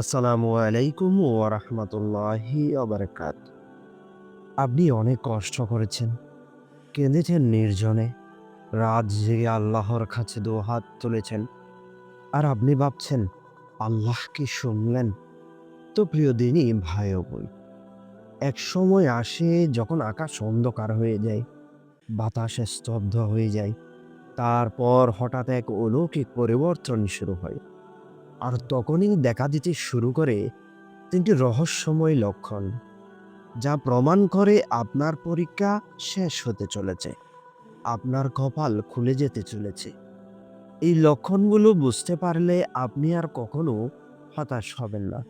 আসসালামু আলাইকুম ওরহমতুল্লাহি অবরকাত আপনি অনেক কষ্ট করেছেন। কেঁদেছেন নির্জনে। রাত জেগে আল্লাহর কাছে হাত তুলেছেন। আর আপনি ভাবছেন, আল্লাহ কি শুনলেন? তো প্রিয় দিনই ভাই ও বোন, এক সময় আসে যখন আকাশ অন্ধকার হয়ে যায়, বাতাসে স্তব্ধ হয়ে যায়। তারপর হঠাৎ এক অলৌকিক পরিবর্তন শুরু হয়। আর তখনই দেখা দিতে শুরু করে তিনটি রহস্যময় লক্ষণ, যা প্রমাণ করে আপনার পরীক্ষা শেষ হতে চলেছে, আপনার কপাল খুলে যেতে চলেছে। এই লক্ষণগুলো বুঝতে পারলে আপনি আর কখনো হতাশ হবেন না,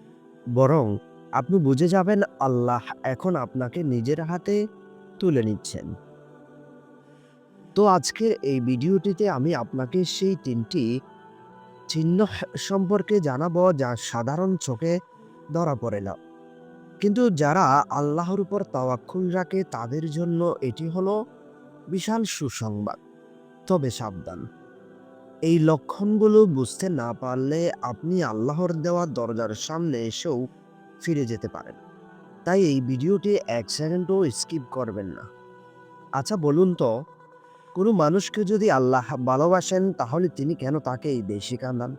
বরং আপনি বুঝে যাবেন আল্লাহ এখন আপনাকে নিজের হাতে তুলে নিচ্ছেন। তো আজকের এই ভিডিওটিতে আমি আপনাকে সেই তিনটি চিহ্ন সম্পর্কে জানাব যা সাধারণ চোখে ধরা পড়ে না কিন্তু যারা আল্লাহর উপর তাওয়াক্কুল রাখে, তাদের জন্য এটি হলো বিশাল সুসংবাদ। তবে সাবধান। এই লক্ষণগুলো বুঝতে না পারলে আপনি আল্লাহর দেওয়া দরজার সামনে এসেও ফিরে যেতে পারেন। তাই এই ভিডিওটি এক সেকেন্ডও স্কিপ করবেন না। আচ্ছা বলুন তো কোনো মানুষকে যদি আল্লাহ ভালোবাসেন, তাহলে তিনি কেন তাকে এই বেশি কাঁদান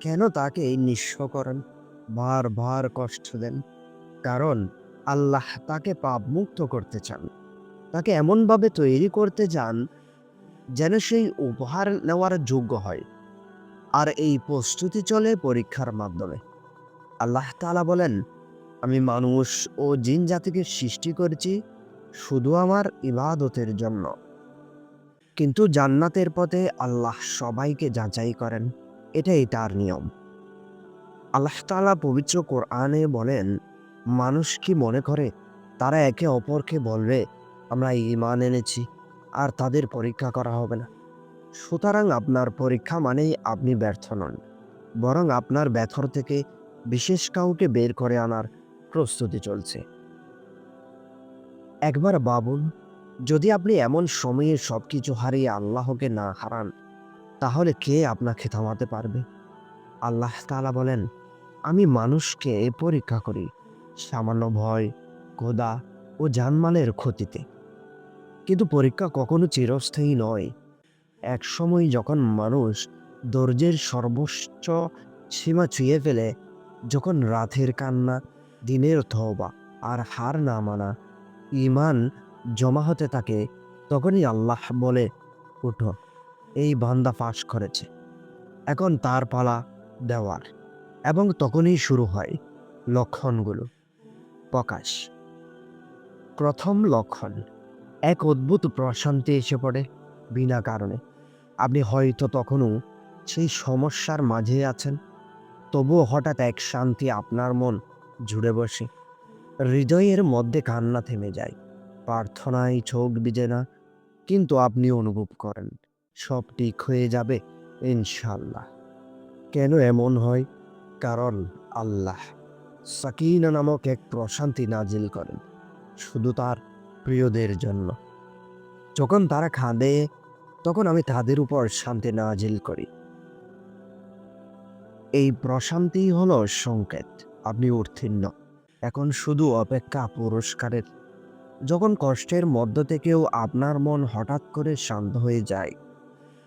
কেন তাকে এই নিঃস্ব করেন? বারবার কষ্ট দেন। কারণ আল্লাহ তাকে পাপ মুক্ত করতে চান। তাকে এমনভাবে তৈরি করতে চান যেন সেই উপহার নেওয়ার যোগ্য হয়। আর এই প্রস্তুতি চলে পরীক্ষার মাধ্যমে। আল্লাহ তাআলা বলেন, আমি মানুষ ও জিন জাতিকে সৃষ্টি করেছি শুধু আমার ইবাদতের জন্য। কিন্তু জান্নাতের পথে আল্লাহ সবাইকে যাচাই করেন। এটাই তার নিয়ম। আল্লাহ তাআলা পবিত্র কোরআনে বলেন, মানুষ কি মনে করে, তারা একে অপরকে বলবে, আমরা ঈমান এনেছি, আর তাদের পরীক্ষা করা হবে না। সুতরাং আপনার পরীক্ষা মানেই আপনি ব্যর্থ নন, বরং আপনার ব্যথর থেকে বিশেষ কাউকে বের করে আনার প্রস্তুতি চলছে। একবার বাবুন যদি আপনি এমন সময়ে সবকিছু হারিয়ে আল্লাহকে না হারান, তাহলে কে আপনাকে থামাতে পারবে? আল্লাহ তালা বলেন, আমি মানুষকে পরীক্ষা করি সামান্য ভয় কোদা ও জানমালের ক্ষতিতে। কিন্তু পরীক্ষা কখনো চিরস্থায়ী নয়। এক সময় যখন মানুষ ধৈর্যের সর্বোচ্চ সীমা ছুঁয়ে ফেলে, যখন রাতের কান্না, দিনের থবা আর হার না মানা ইমান জমা হতে থাকে তখনই আল্লাহ বলে, উঠো, এই বান্দা ফাঁস করেছে। এখন তার পালা দেওয়ার। এবং তখনই শুরু হয় লক্ষণগুলো। প্রকাশ। প্রথম লক্ষণ, এক অদ্ভুত প্রশান্তি এসে পড়ে বিনা কারণে। আপনি হয়তো তখনও সেই সমস্যার মাঝে আছেন, তবুও হঠাৎ এক শান্তি আপনার মন জুড়ে বসে। হৃদয়ের মধ্যে কান্না থেমে যায়। প্রার্থনায় চোখ বিজে না, কিন্তু আপনি অনুভব করেন, সব ঠিক হয়ে যাবে ইনশাল্লাহ কেন এমন হয়? কারণ আল্লাহ সাকিনা নামক এক প্রশান্তি নাজিল করেন, শুধু তার প্রিয়দের জন্য। যখন তারা খাঁদে তখন আমি তাদের উপর শান্তি নাজিল করি। এই প্রশান্তি হলো সংকেত, আপনি উত্তীর্ণ। এখন শুধু অপেক্ষা পুরস্কারের যখন কষ্টের মধ্য থেকেও আপনার মন হঠাৎ করে শান্ত হয়ে যায়,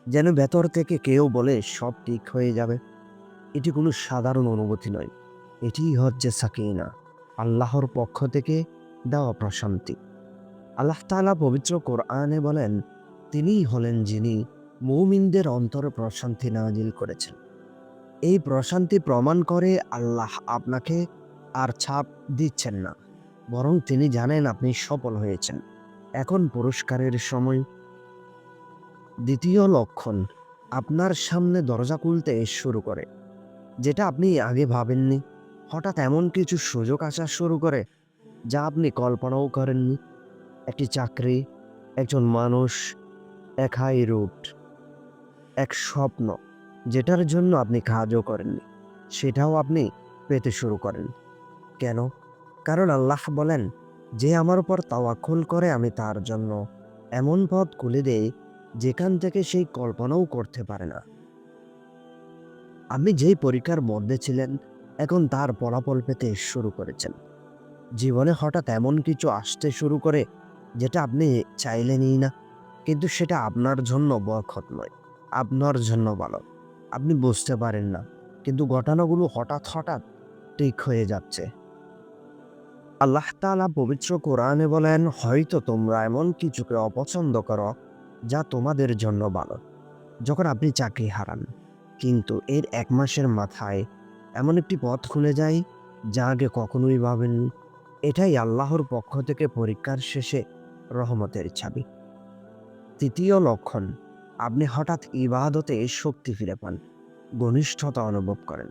যেন ভেতর থেকে কেউ বলে সব ঠিক হয়ে যাবে, এটি কোনো সাধারণ অনুভূতি নয়। এটিই হচ্ছে সাকিনা, আল্লাহর পক্ষ থেকে দেওয়া প্রশান্তি। আল্লাহ তাআলা পবিত্র কোরআনে বলেন, তিনিই হলেন যিনি মৌমিনদের অন্তরে প্রশান্তি নাজিল করেছেন। এই প্রশান্তি প্রমাণ করে আল্লাহ আপনাকে আর ছাপ দিচ্ছেন না। বরং তিনি জানেন আপনি সফল হয়েছেন। এখন পুরস্কারের সময়। দ্বিতীয় লক্ষণ, আপনার সামনে দরজা খুলতে শুরু করে। যেটা আপনি আগে ভাবেননি। হঠাৎ এমন কিছু সুযোগ আসা শুরু করে, যা আপনি কল্পনাও করেননি। একটি চাকরি, একজন মানুষ, এক হাই রুট, এক স্বপ্ন, যেটার জন্য আপনি কাজও করেননি। সেটাও আপনি পেতে শুরু করেন। কেন? কারণ আল্লাহ বলেন, যে আমার উপর তাওয়াক্কুল করে আমি তার জন্য এমন পথ খুলে দেই, যেখান থেকে সেই কল্পনাও করতে পারে না। আমি যেই পরীক্ষার মধ্যে ছিলেন, এখন তার ফলাফল পেতে শুরু করেছেন। জীবনে হঠাৎ এমন কিছু আসতে শুরু করে, যেটা আপনি চাইলেনই না, কিন্তু সেটা আপনার জন্য বরখত নয়, আপনার জন্য ভালো। আপনি বুঝতে পারেন না, কিন্তু ঘটনাগুলো হঠাৎ হঠাৎ ঠিক হয়ে যাচ্ছে। আল্লাহ তাআলা পবিত্র কোরআনে বলেন, হয়তো তোমরা এমন কিছুকে অপছন্দ করো যা তোমাদের জন্য ভালো, যখন আপনি চাকরি হারান। কিন্তু এর এক মাসের মাথায় এমন একটি পথ খুলে যায় যা আগে কখনোই ভাবেননি। এটাই আল্লাহর পক্ষ থেকে পরীক্ষার শেষে রহমতের চাবি। তৃতীয় লক্ষণ, আপনি হঠাৎ ইবাদতে শক্তি ফিরে পান, ঘনিষ্ঠতা অনুভব করেন।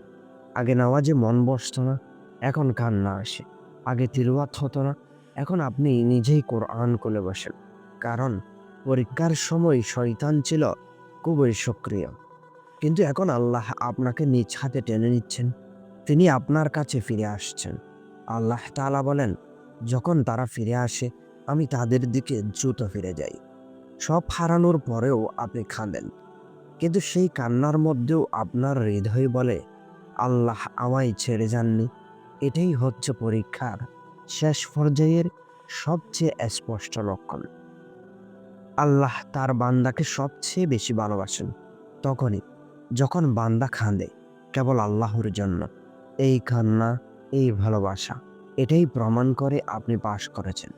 আগে নামাজে মন বসত না, এখন কান্না আসে। আগে তিলওয়াত হতো না, এখন আপনি নিজেই কোরআন কোলে বসেন। কারণ পরীক্ষার সময় শয়তান ছিল খুবই সক্রিয়। কিন্তু এখন আল্লাহ আপনাকে নিজ হাতে টেনে নিচ্ছেন, তিনি আপনার কাছে ফিরে আসছেন। আল্লাহ তাআলা বলেন, যখন তারা ফিরে আসে, আমি তাদের দিকে দ্রুত ফিরে যাই। সব হারানোর পরেও আপনি খাঁদেন। কিন্তু সেই কান্নার মধ্যেও আপনার হৃদয় বলে, আল্লাহ আমায় ছেড়ে যাননি। এটাই হচ্ছে পরীক্ষার শেষ পর্যায়ের সবচেয়ে স্পষ্ট লক্ষণ। আল্লাহ তার বান্দাকে সবচেয়ে বেশি ভালোবাসেন তখনই যখন বান্দা খাঁদে কেবল আল্লাহর জন্য। এই কান্না, এই ভালোবাসা, এটাই প্রমাণ করে আপনি পাশ করেছেন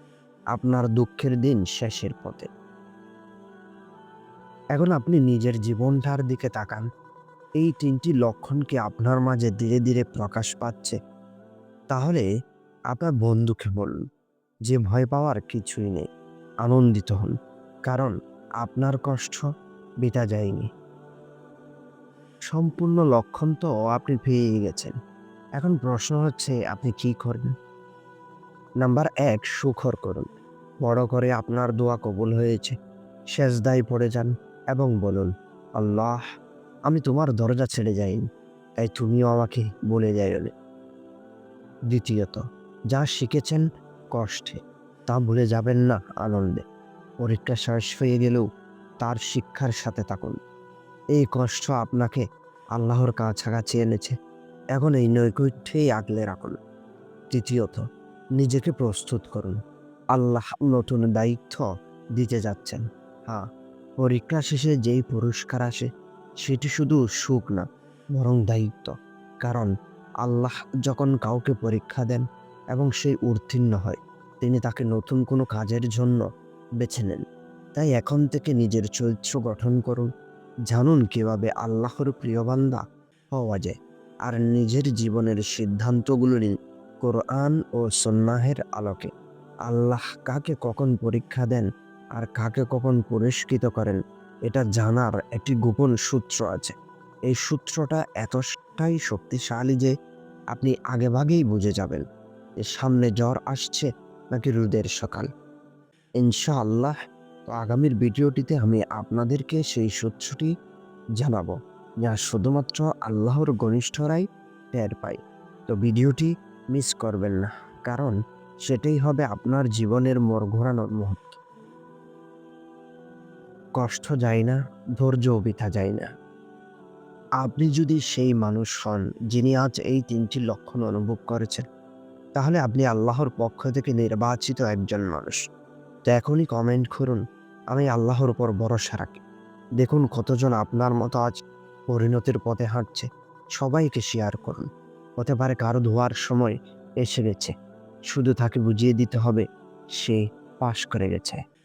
আপনার দুঃখের দিন শেষের পথে। এখন আপনি নিজের জীবনটার দিকে তাকান। এই তিনটি লক্ষণ কি আপনার মাঝে ধীরে ধীরে প্রকাশ পাচ্ছে তাহলে আপনার বন্ধুকে বলুন যে ভয় পাওয়ার কিছুই নেই, আনন্দিত হন, কারণ আপনার কষ্ট বেটা যায়নি। সম্পূর্ণ লক্ষণ তো আপনি পেয়ে গেছেন। এখন প্রশ্ন হচ্ছে, আপনি কি করবেন? নাম্বার এক, সুখর করুন। বড় করে আপনার দোয়া কবুল হয়েছে। শেষদায় পড়ে যান এবং বলুন, আল্লাহ, আমি তোমার দরজা ছেড়ে যাইনি, তাই তুমিও আমাকে বলে যাইও না দ্বিতীয়ত, যা শিখেছেন কষ্টে, তা ভুলে যাবেন না আনন্দে। পরীক্ষা শেষ হয়ে গেলেও তার শিক্ষার সাথে থাকুন। এই কষ্ট আপনাকে আল্লাহর কাছাকাছি এনেছে। এখন এই নৈকট্যেই আগলে রাখুন। তৃতীয়ত, নিজেকে প্রস্তুত করুন। আল্লাহ নতুন দায়িত্ব দিতে যাচ্ছেন। হ্যাঁ পরীক্ষা শেষে যেই পুরস্কার আসে, সেটি শুধু সুখ না, বরং দায়িত্ব। কারণ আল্লাহ যখন কাউকে পরীক্ষা দেন এবং সেই উত্তীর্ণ হয়, তিনি তাকে নতুন কোনো কাজের জন্য বেছে নেন। তাই এখন থেকে নিজের চরিত্র গঠন করুন, জানুন কীভাবে আল্লাহর প্রিয় বান্দা হওয়া যায়, আর নিজের জীবনের সিদ্ধান্তগুলো নিন কোরআন ও সন্ন্যাহের আলোকে। আল্লাহ কাকে কখন পরীক্ষা দেন আর কাকে কখন পুরস্কৃত করেন, এটা জানার একটি গোপন সূত্র আছে। এই সূত্রটা এতটাই শক্তিশালী যে আপনি আগেভাগেই বুঝে যাবেন যে সামনে জ্বর আসছে নাকি রোদের সকাল। ইনশাআল্লাহ, তো আগামীর ভিডিওটিতে আমি আপনাদেরকে সেই সূত্রটি জানাব যা শুধুমাত্র আল্লাহর ঘনিষ্ঠরাই টের পায়। তো ভিডিওটি মিস করবেন না, কারণ সেটাই হবে আপনার জীবনের মোড় ঘোরানোর মুহূর্ত। কষ্ট যায় না ধৈর্য বৃথা যায় না। আপনি যদি সেই মানুষ হন, যিনি আজ এই তিনটি লক্ষণ অনুভব করেছেন, তাহলে আপনি আল্লাহর পক্ষ থেকে নির্বাচিত একজন মানুষ। তো এখনই কমেন্ট করুন, আমি আল্লাহর উপর ভরসা রাখি। দেখুন কতজন আপনার মতো আজ পরিণতির পথে হাঁটছে। সবাইকে শেয়ার করুন। হতে পারে কারও ধোয়ার সময় এসে গেছে। শুধু তাকে বুঝিয়ে দিতে হবে, সে পাশ করে গেছে।